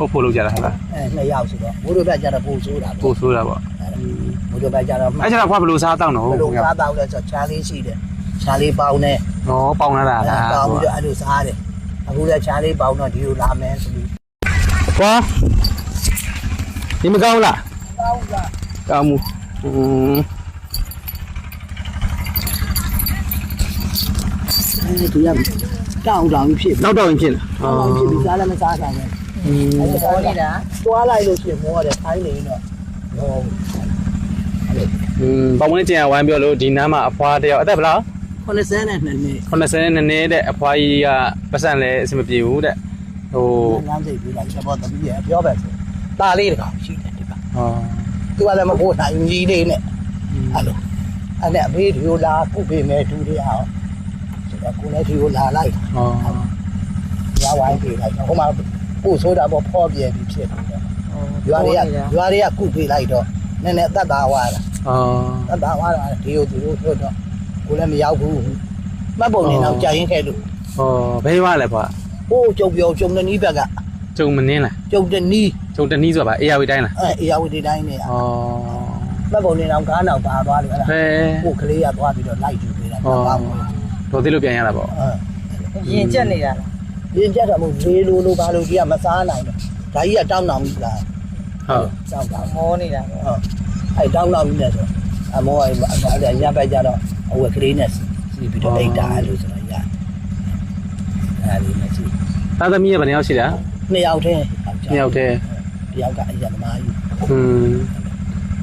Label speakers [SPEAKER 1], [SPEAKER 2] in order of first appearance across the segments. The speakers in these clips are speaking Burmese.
[SPEAKER 1] ဟုတ်ဖို့လုပ်ကြတာဟုတ်လား
[SPEAKER 2] အဲနှစ်ယောက်ဆိုတော့မိုးတို့ဘက်ကျတော့ပို့ဆိုးတာ
[SPEAKER 1] ပို့ဆိုးတာပေါ့
[SPEAKER 2] မိုးတို့ဘက်ကျတော့
[SPEAKER 1] အဲ့ကျတော့ခွာဘယ်လိုစားတောင်းတော့
[SPEAKER 2] ဘ
[SPEAKER 1] ဟုတ်
[SPEAKER 2] ယ်လို
[SPEAKER 1] ကဲ့
[SPEAKER 2] စားတော့လဲဆိုချာလေးရှိတယ်ချာလေးပေါင်းနဲ့
[SPEAKER 1] ဟောပေါင်လာတာလား
[SPEAKER 2] ပေါင်းပြီးတော့အဲ့လိုစားတယ်အခုလည်းချာလေးပေါင်းတော့ဒီလိုလာမယ်ဆိုပြီး
[SPEAKER 1] ကွာဒီမကောင်းလား
[SPEAKER 2] ပေါင်းက
[SPEAKER 1] ကောင်းမှုอืม
[SPEAKER 2] အဲဒီကတောင်းတောင်းဖြစ်
[SPEAKER 1] နောက်တော့ရင်ဖြစ်လာ
[SPEAKER 2] တောင်းတောင်းဖြစ်ပြီးစားလည်းမစားနိုင် ဘူး
[SPEAKER 1] อืม
[SPEAKER 2] အဲ့ဒါနေတာတွားလိုက်လို့ရှိရင်မောတယ်ထိုင်းနေတော့ဟော
[SPEAKER 1] อืมပေါင်ဝင်ကျန်ဝိုင်းပြောလို့ဒီနားမှာအဖွားတယောက်အသက်ဘယ်လောက်
[SPEAKER 2] 90နဲ့နှစ်နှစ်
[SPEAKER 1] 80နဲ့နည်းတဲ့အဖွားကြီးကပတ်စံလဲအဆင်မပြေဘူးတဲ့ဟို
[SPEAKER 2] လမ်းစိတ်ပြီးလိုက်ချက်ပေါ်တပည့်ရပြောပဲဆိုตาလေးတကောင်ရှိတယ်ဒီက
[SPEAKER 1] ဟော
[SPEAKER 2] သူကလည်းမဖို့နိုင်ကြီးလေးနဲ့အဲ့လိုအဲ့နဲ့အမေဒီကိုလာကုပေးမယ်သူတွေအောင်ဆိုတော့ကိုလည်းဒီကိုလာလိုက်
[SPEAKER 1] ဟော
[SPEAKER 2] ရဝိုင်းပေးလိုက်တော့ဟိုမှာ ပို့ဆိုတာပေါ့ဖောပြဲပြီးဖြစ်နေတယ်ရွာတွေကရွာတွေကကုပေးလိုက်တော့နည်းနည်းအသက်သာသွားတာ
[SPEAKER 1] ဟော
[SPEAKER 2] အသက်သာသွားတာဒီကိုသူတို့ဆိုတော့ကိုလည်းမရောက်ဘူးမှတ်ပုံနေတော့ကြာရင်ခဲ့လို့
[SPEAKER 1] ဟောဘယ်ရွာလဲဖွာ
[SPEAKER 2] ဟိုးကြုံပြောကြုံတဲ့နီးဘက်က
[SPEAKER 1] ကျုံမနင်းလား
[SPEAKER 2] ကြုံတဲ့နီး
[SPEAKER 1] ကျုံတနည်းဆိုတာဗာအေယာဝီတိုင်းလား
[SPEAKER 2] အဲအေယာဝတီတိုင်းနေ
[SPEAKER 1] ဟော
[SPEAKER 2] မှတ်ပုံနေတော့ကားနောက်ပါသွားလို့အဲ့ဒါ
[SPEAKER 1] ဖဲ
[SPEAKER 2] ကိုကလေးကသွားပြီးတော့လိုက်ကြည့်ပေးတာ
[SPEAKER 1] ဟော
[SPEAKER 2] ပါဘူး
[SPEAKER 1] တော်သေးလို့ပြန်ရတာပေါ့
[SPEAKER 2] အဲ
[SPEAKER 3] ရင်ကျက်နေတာလား
[SPEAKER 2] ရင်ကြက်တော့မဟုတ်လေးလိုလိုပါလို့ကြီးကမစားနိုင်တော့ဒါကြီးကတောင်းတောင်းကြီးလား
[SPEAKER 1] ဟုတ်
[SPEAKER 2] တောင်းတောင်း
[SPEAKER 3] မောနေတာပေါ့
[SPEAKER 2] ဟုတ်အဲတောင်းတောင်းကြီးနဲ့ဆိုအမောအဲ့အဲ့ညဘက်ကြတော့အဝက်ကလေးနဲ့စီပြီးတော့အိတ်တာလို့ဆိုတော့ရအဲ့ဒီနဲ့စီ
[SPEAKER 1] သားသမီးကဘယ်နှစ်ယောက်ရှိတာ
[SPEAKER 2] နှစ်ယောက်တည်း
[SPEAKER 1] နှစ်ယောက်တည်း
[SPEAKER 2] တယောက်ကအရသမားကြီး
[SPEAKER 1] อืม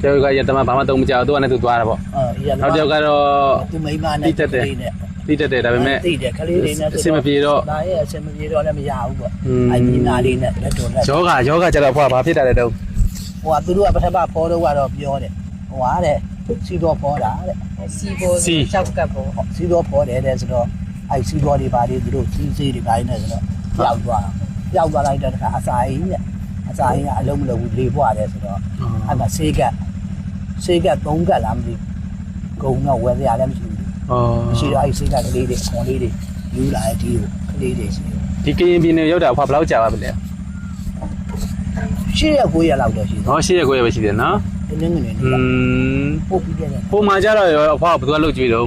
[SPEAKER 1] တယောက်ကရတမဘာမှတုံးမကြောက်သူကလည်းသူသွားတာပေါ့
[SPEAKER 2] အဲရသမား
[SPEAKER 1] နောက်တယောက်ကတော့
[SPEAKER 2] သူမိန်းမနဲ့ကလေး နဲ့
[SPEAKER 1] တိတက်တယ်ဒါပေမဲ့
[SPEAKER 2] သိတယ်ကလေးလေးနဲ့
[SPEAKER 1] အဆင်မပြေတော့
[SPEAKER 2] ဒါရဲ့အဆင်မပြေတော့လည်းမရဘူးပေါ့
[SPEAKER 1] อืม
[SPEAKER 2] အဲ့ဒီနာလေးနဲ့လက်တော်လက်
[SPEAKER 1] ယောဂယောဂကျတော့ဖွာဘာဖြစ်တာလဲတော့
[SPEAKER 2] ဟိုကသူတို့ကပထမဖောတော့ကတော့ပြောတယ်ဟိုဟာတဲ့စီတော့ဖောတာတဲ့
[SPEAKER 3] စီပေါ်ချောက်ကပ်ပေါ်
[SPEAKER 2] စီတော့ဖောတယ်တဲ့ဆိုတော့အဲ့စီတော့တွေပါလေသူတို့စီးစေးတွေပါနေဆိုတော့ပျောက်သွားပျောက်သွားလိုက်တဲ့အခါအစာအိမ်နဲ့အစာအိမ်ကအလုံးမလုံးဘူးလေပွားတယ်ဆိုတော့အဲ့မှာဆေးကက်ဆေးကက်၃ကက်လားမသိဂုံတော့ဝယ်ရလည်းမရှိဘူး
[SPEAKER 1] ဩ
[SPEAKER 2] မ ရှိတော့အဲ့ဆေးကက်ကလေးတွေခွန်လေးတွေယူလာတဲ့ဒီကိုကလေးတွေရှိတယ်
[SPEAKER 1] ဒီကရင်ပြည်နယ်ရောက်တာဖွာဘယ်လောက်ကြာပါပြီလဲ
[SPEAKER 2] ရှေ့ရကိုရလောက်တော့ရှိတယ်
[SPEAKER 1] ဟောရှေ့ရက်ကိုရပဲရှိတယ်နော်
[SPEAKER 2] တင်းနေနေနေ
[SPEAKER 1] อืม
[SPEAKER 2] ပို့ပြီးတယ်
[SPEAKER 1] ပုံမှန်ကြတော့ရောအဖွာဘယ်သူကလုတ်ကြွေးတော့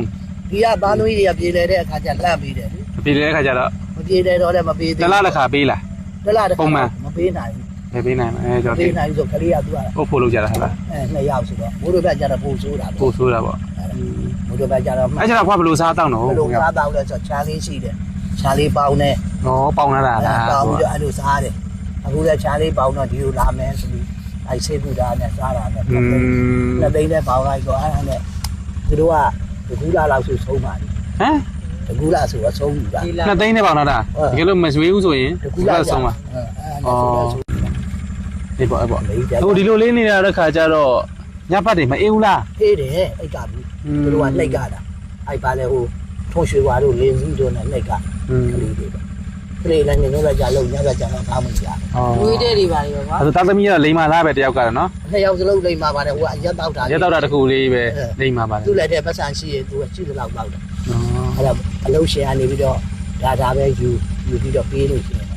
[SPEAKER 2] ဒီကသားသမီးတွေကပြေလဲတဲ့အခါကျလှမ်းပြီးတယ်လေ
[SPEAKER 1] ပြည်တဲ့အခါကျတော့
[SPEAKER 2] မပြေတယ်တော့လည်းမပြေသေး
[SPEAKER 1] တစ်လားတစ်ခါပေးလား
[SPEAKER 2] တလားတစ်ခါ
[SPEAKER 1] ပုံမှန်
[SPEAKER 2] မပေးနိုင်
[SPEAKER 1] ဘယ်ပေးနိုင်မလဲကျွန်
[SPEAKER 2] ဘူး
[SPEAKER 1] တော်
[SPEAKER 2] ပေးနိုင်ဆိုကလေးကသူက
[SPEAKER 1] ဟုတ်ဖို့လုပ်ကြတာဟုတ်လား
[SPEAKER 2] အဲနှစ်ယောက်ဆိုတော့မိုးတို့ဘက်ကျတော့ပို့ဆိုးတာ
[SPEAKER 1] ပို့ဆိုးတာပေါ့
[SPEAKER 2] မိုးတို့ဘက်ကျတော့
[SPEAKER 1] အဲ့ကျတော့ဖွာဘယ်လိုစားတောင်းတော့
[SPEAKER 2] ဘယ်လိုစားတော့လဲဆိုချာလေးရှိတယ်ချာလေးပေါင်းနဲ့
[SPEAKER 1] ဟောပေါင်လာတာလား
[SPEAKER 2] ပေါင်းပြီးတော့အဲ့လိုစားတယ်အခုလည်းချာလေးပေါင်းတော့ဒီလိုလာမယ်ဆိုပြီးအဲ့ဆေးကူတာနဲ့စားတာနဲ့
[SPEAKER 1] อืม
[SPEAKER 2] နှစ်သိန်းနဲ့ပေါင်းလိုက်တော့အဲ့ဒါနဲ့သူတို့ကတကူလာလောက်ဆိုဆုံးပါပြီ
[SPEAKER 1] ဟမ်
[SPEAKER 2] တကူလာဆိုတော့ဆုံးပြီပါ
[SPEAKER 3] ဒီလာ
[SPEAKER 1] နှစ်သိန်းနဲ့ပေါင်လာတာတကယ်လို့မရွေးဘူးဆိုရင်
[SPEAKER 2] တကူလာ
[SPEAKER 1] ဆုံးပါ
[SPEAKER 2] အဲ့ဒါနဲ့ဆိုတော့ဆုံးပြီ
[SPEAKER 1] ဒီပေါ့အဲ့ပေါ့
[SPEAKER 2] မေးတယ်
[SPEAKER 1] ဟိုဒီလိုလေးနေတာတဲ့ခါကျတော့ညဘက်တွေမအေးဘူးလား
[SPEAKER 2] အေးတယ်အိတ်ကဘူး သူတို့ကနှိပ်ကတာအဲ့ပါလေဟိုထုံရွှေဝါတို့လင်းစုတို့နဲ့နှိပ်ကကလေးတွေပဲကလေးလည်းငင်းလို့လည်းကြာလို့ညကကြာတော့ဘာမှမကြား
[SPEAKER 1] ဘူး
[SPEAKER 3] ဝေးတဲ့တွေပါလေကွာ
[SPEAKER 1] အဲ့ဒါတသမီးကလိမ္မာလားပဲတယောက်ကတော့နော်
[SPEAKER 2] နှစ်ယောက်စလုံးလိမ္မာပါတယ်ဟိုကအရက်တောက်တာ
[SPEAKER 1] ရက်တောက်တာတစ်ခုလေးပဲလိမ္မာပါတယ်
[SPEAKER 2] သူ့လက်ထဲပတ်စံရှိရင်သူကရှိသလောက်တောက်တယ်အဲ့ဒါအလုံးရှင်ကနေပြီးတော့ဒါဒါပဲယူယူပြီးတော့ပေးလို့ရှိရင်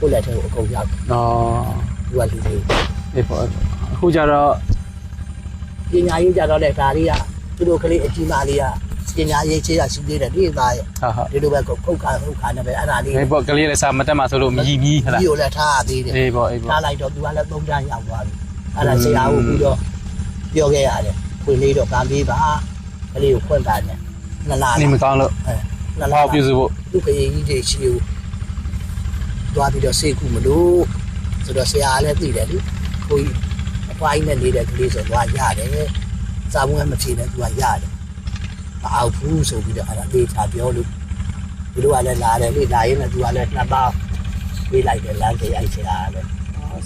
[SPEAKER 2] ကိုယ့်လက်ထဲကိုအကုန်ရောက်
[SPEAKER 1] နော်
[SPEAKER 2] သူကလူတွေ
[SPEAKER 1] အေးပေါ့အခုကျတော့
[SPEAKER 2] ပညာရေးကြတော့လေဒါတွေက သူတို့ကလေးအကြီးမလေးကပညာရေးချေးရရှိသေးတယ်ဒီသားရဲ့
[SPEAKER 1] ဟာဟာ
[SPEAKER 2] ဒီလိုပဲခုတ်ခါခုတ်ခါနေပဲအဲ့ဒါလေး
[SPEAKER 1] အေးပေါ့ကလေးလည်းစာမတက်မှဆိုလို့မြည်ပြီးဟလား
[SPEAKER 2] ဒီကိုလည်းထားရသေးတယ်
[SPEAKER 1] အေးပေါ့အေး
[SPEAKER 2] ထား
[SPEAKER 1] ပေါ့
[SPEAKER 2] လိုက်တော့သူကလည်းသုံးချမ်းရောက်သွားပြီအဲ့ဒါဆရာကိုပြီးတော့ပြောခဲ့ရတယ်ခွေလေးတော့ကံပေးပါကလေးကိုဖွင့်တာနဲ့နလား
[SPEAKER 1] နေမကောင်းလို့
[SPEAKER 2] န
[SPEAKER 1] ဟော
[SPEAKER 2] လား
[SPEAKER 1] ပြုစုဖို့
[SPEAKER 2] သူကရေးကြီးတွေရှိကိုသွားပြီးတော့စေကူမလို့ဆိုတော့ဆရာလည်းသိတယ်လေကိုကြီးအပွားကြီးနဲ့နေတဲ့ကလေးဆိုသွားရတယ် စာမွေးမဖြေနဲ့သူကရတယ်မအောင်ဘူးဆိုပြီးတော့အဲ့ဒါလေးချပြောလို့ဒီလိုကလည်းလာတယ်လေလာရင်လည်းသူကလည်းနှစ်ပေါင်းပေးလိုက်တယ်လမ်းကြရိုက်ဆရာလည်း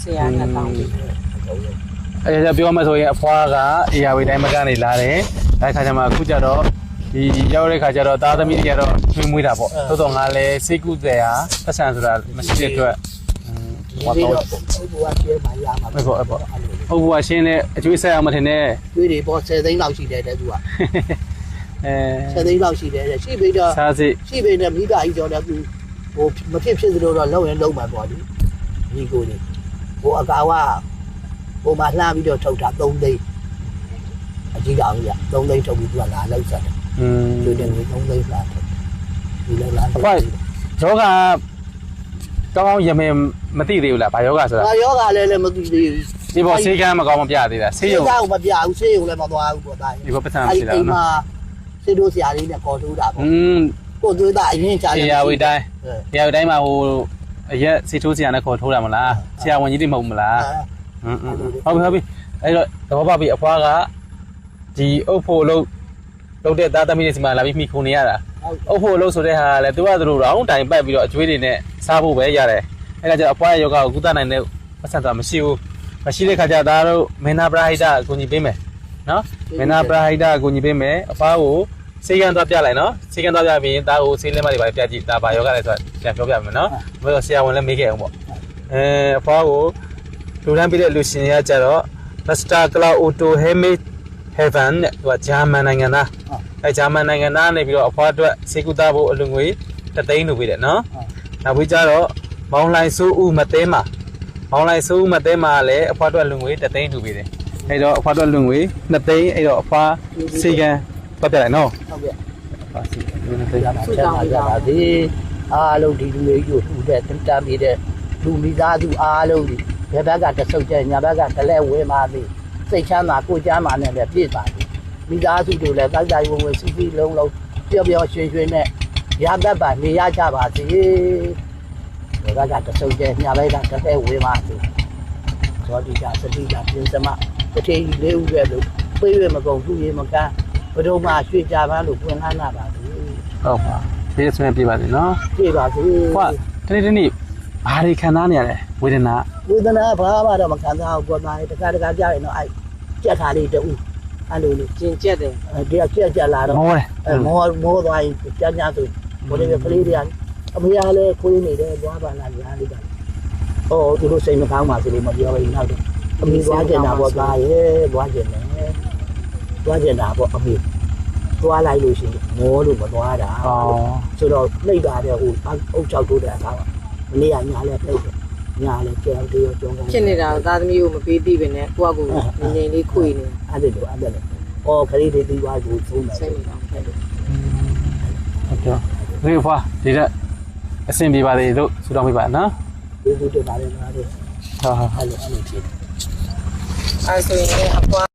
[SPEAKER 3] ဆရာနဲ့တောင်းပြီး
[SPEAKER 2] အကုန်လုံး
[SPEAKER 1] အဲ့ဒါပြောမှဆိုရင်အဖွားကအေယာဝေတိုင်းမကနေလာတယ်အဲ့ခါကျမှအခုကျတော့ဒီရောက်တဲ့ခါကျတော့သားသမီးတွေကတော့ချွေးမွေးတာပေါ့သို့တော့ငါလည်းစိတ်ကူးတယ်ဟာပတ်စံဆိုတာမရှိတဲ့အတွက်
[SPEAKER 2] ဒီ
[SPEAKER 1] ဟွာ
[SPEAKER 2] လို
[SPEAKER 1] တော့
[SPEAKER 2] တော့ဘုရားကျဲပါရမှာ
[SPEAKER 1] ဟုတ်ပေါ့ဟုတ်ပေါ့ ဟုတ်ဘူးကရှင်းနဲ့အကျွေးဆက်အောင်မထင်နဲ့
[SPEAKER 2] တွေးတွေပေါ့10သိန်းလောက်ရှိတယ်တဲ့သူက
[SPEAKER 1] အဲ
[SPEAKER 2] 10သိန်းလောက်ရှိတယ်တဲ့ရှိပြီးတော့
[SPEAKER 1] စားစိ
[SPEAKER 2] ရှိပေနဲ့မိသားကြီးကြောင့်လည်းသူဟိုမဖြစ်ဖြစ်သလိုတော့လောက်ရင်လုံးမှာပေါ့လေဒီကိုနေဟိုအကောင်ကဟိုမှာလှမ်းပြီးတော့ထုတ်တာ3သိန်းအကြီးကောင်ကြီးက3သိန်းထုတ်ပြီးသူကလာလောက်ဆက်တယ်
[SPEAKER 1] อืม
[SPEAKER 2] ကျွေးတယ်3သိန်းလာထုတ်ဒီလောက်လာ
[SPEAKER 1] အဖိုက်ယောဂကောင်းကောင်းရမင်မသိသေးဘူးလားဘာယောဂဆိုတာ။
[SPEAKER 2] ဒါယောဂလည်းလည်းမသိသေးဘူး
[SPEAKER 1] ဒီပေါ်ဆေးကမ်းမကောင်းမပြသေးတာ ။ ဆေးရုံ
[SPEAKER 2] ကမပြဘူးဆေးရုံလည်းမသွားဘူးပေါ့ဒါ
[SPEAKER 1] ဒီပေါ်ပတ်စံမရှိတာ
[SPEAKER 2] အိမ်
[SPEAKER 1] နော်
[SPEAKER 2] မှာဆေးတို့ဆရာလေးနဲ့ခေါ်ထိုးတာပေါ့
[SPEAKER 1] อืม
[SPEAKER 2] ။ကိုသွေးသားအရင်ချာ
[SPEAKER 1] ဆရာဝေတိုင်းဆရာဝေတိုင်းမှာဟိုအရက်စီထိုးဆရာနဲ့ခေါ်ထိုးတာမလားဆရာဝန်ကြီးတွေမဟုတ်မလားอืมဟုတ်ပြီဟုတ်ပြီအဲ့တော့သဘောပေါက်ပြီအဖွားကဒီအုပ်ဖို့လို့လုပ်တဲ့သားသမီးတွေစီမှာလာပြီးမိခုန်နေရတာ အုပ်ဖို့လို့ဆိုတဲ့ဟာကလည်းသူကသူတို့ရောင်းတိုင်ပတ်ပြီးတော့အကျွေးတွေနဲ့စားဖို့ပဲရတယ်အဲ့ဒါကြတော့အပွားရဲ့ယောဂကိုကုသနိုင်တဲ့ပတ်စံတော့မရှိဘူး မရှိတဲ့ခါကျသားတို့မင်းနာပရာဟိတအကူညီပေးမယ်နော်မင်းနာပရာဟိတအကူညီပေးမယ်အဖွားကိုစေကန်းသွားပြလိုက်နော်စေကန်းသွားပြပြီးရင်သားကိုစေးလက်မတွေပါပြကြည့်ဒါပါယောဂလဲဆိုတော့ပြန်ပြောပြမယ်နော်ဘယ်လိုဆရာဝန်လည်းမေးခဲ့အောင်ပေါ့အဲအဖွားကိုလူတန်းပြီးတဲ့လူရှင်တွေကကြတော့ Master Cloud Auto Helmet Heaven တဲ့သူကဂျာမန်နိုင်ငံသားအဲဂျာမန်နိုင်ငံသားနေပြီးတော့အဖွားအတွက်စေကူတာဖို့အလူငွေတသိန်းလိုပေးတယ်နော်နောက်ပြီးကြတော့မောင်လိုင်ဆိုးဦးမတဲမှာ မောင်လိုင်ဆိုးဦးမတဲမှာလည်းအဖွားအတွက်လူငွေတသိန်းလိုပေးတယ်အဲတော့အဖွားအတွက်လူငွေ2သိန်းအဲတော့အဖွားစေကန်ပတ်ပြလိုက်နော်
[SPEAKER 2] ဟုတ်ကဲ့
[SPEAKER 1] ပါစီ2သိန်း
[SPEAKER 2] ရပါချမ်းသာကြပါစေအားလုံးဒီလူလေးကိုထူတဲ့တန်တမ်းပြီးတဲ့လူမိသားစုအားလုံးဒီဘယ်ဘက်ကတဆုပ်ကျညာဘက်ကတလဲဝဲပါသေးစိတ်ချမ်းသာကိုကြမ်းမာနဲ့လည်းပြည့်ပါစေမိသားစုတို့လည်းတိုက်တိုက်ဝင်ဝင်စီစီလုံးလုံးပျော်ပျော်ရွှင်ရွှင်နဲ့ရတတ်ပါနေရကြပါစေ ဘယ်ဘက်ကတဆုပ်ကျညာဘက်ကတလဲဝဲပါစေသောတိကစတိကပြင်စမတစ်ထေကြီးလေးဦးရဲ့လို့ပြေးရမကုန်သူ့ရေမကန်းဘဒုံမှာရွှေကြပန်းလို့ပွင့်လာနာပါစေ
[SPEAKER 1] ဟုတ်ပါပြေးစမဲ့ပြပါစေနော်
[SPEAKER 2] ပြပါစေ
[SPEAKER 1] ဟွာတနေ့တနေ့ဘာတွေခံစားနေရလဲဝေဒနာ
[SPEAKER 2] ဝေဒနာဘာမှတော့မခံစားဘူးပေါ်သားတခါတခါကြားရင်တော့အဲ့ကြက်ထားလေးတူအဲ့လိုလေး
[SPEAKER 3] ကျင်ကျက်တယ်
[SPEAKER 2] တရားကြက်ကြက်လာတော့
[SPEAKER 1] မောတယ်
[SPEAKER 2] အဲမောမောသွားရင်ကြမ်းကြမ်းဆိုဘိုးလေးကလေးတွေက အမေကလည်းခွေးနေတယ်သွားပါလားညာလေးကအော်သူတို့စိတ်မကောင်းပါစေလို့မပြောဘူးနောက်တော့အမေသွားကျင်တာပေါ့သားရဲ့သွားကျင်တယ်သွားကျင်တာပေါ့အမေသွားလိုက်လို့ရှိရင်မောလို့မသွားတာ
[SPEAKER 1] အော်
[SPEAKER 2] ဆိုတော့နှိပ်တာတဲ့ဟိုအုတ်ချောက်တို့တဲ့အကောင်ကမနေ့ကညာလဲနှိပ်တယ်ညာလဲကြောက်တယ်ရောကြောင်းကောင်း
[SPEAKER 3] ဖြစ်နေတာသားသမီးကိုမပေးသိပဲနဲ့ကိုယ့်အကူငြိမ်ငြိမ်လေးခွေနေ
[SPEAKER 2] အဲ့ဒီလိုအဲ့ဒါလေအော်ခရီးတွေပြီးသွားကိုသုံးတယ်
[SPEAKER 3] စိတ်နေတော့ဖြစ်တယ်
[SPEAKER 1] ဟုတ်ကဲ့ဒီဖွာဒီတဲ့ အဆင်ပြေပါသေးလို့ဆုတောင်းပေးပါနော်
[SPEAKER 2] ဒီလိုတက်ပါတယ်နော်အဲ့
[SPEAKER 1] ဟုတ်ဟုတ်
[SPEAKER 2] လိုအဲ့လိုဖြစ်တယ်
[SPEAKER 3] အဲဆိုရင်လည်းအပွား